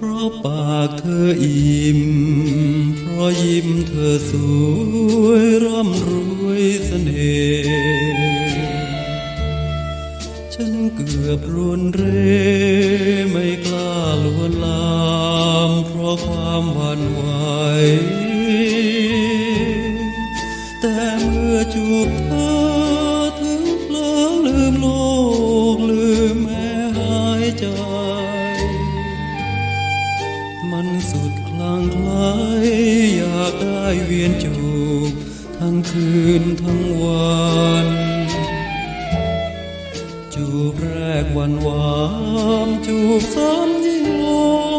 เพราะปากเธออิ่ม เพราะยิ้มเธอสวยร่ำรวยเสน่ห์ฉันเกือบรวนเร ไม่กล้าลวนลาม เพราะความหวั่นไหวแต่เมื่อจูบเธอถึงเพลอลืมโลกลืมแม่หายใจากได้เวียนจูบทั้งคืนทั้งวันจูบแรกหวันหวานจูบซ้ำยิ่งหล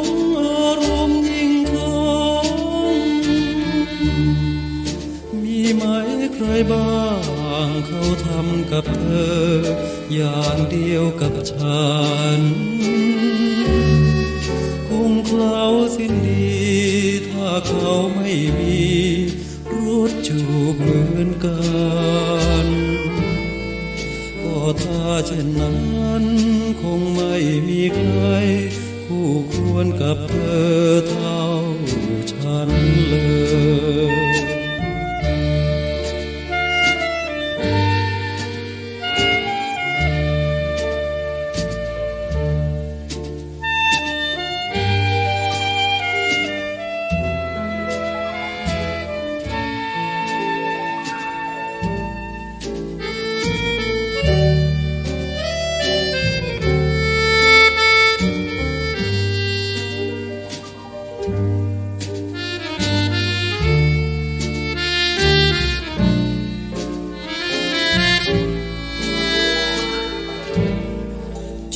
งอารมณ์ยิ่งค้างมีไหมใครบ้างเขาทำกับเธอ อย่างเดียวกับฉันคงเคล้าสิ้นดี เขาไม่มีรสจูบเหมือนกันก็ถ้าเช่นนั้นคงไม่มีใครคู่ควรกับเธอเท่า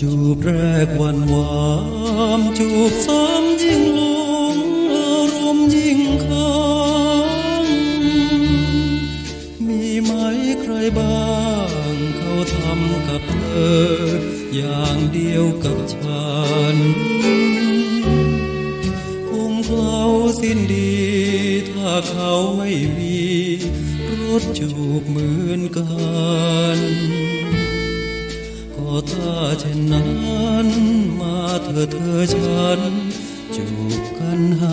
จูบแรกหวันหวานจูบซ้ำยิ่งลงอารมณ์ยิ่งค้างมีไหมใครบ้างเขาทำกับเธอ อย่างเดียวกับฉัน คงเล้าสิ้นดี ถ้าเขาไม่มีรสจูบเหมือนกัน ถ้าเช่นนั้น มาเธอเธอฉันจูบกันหา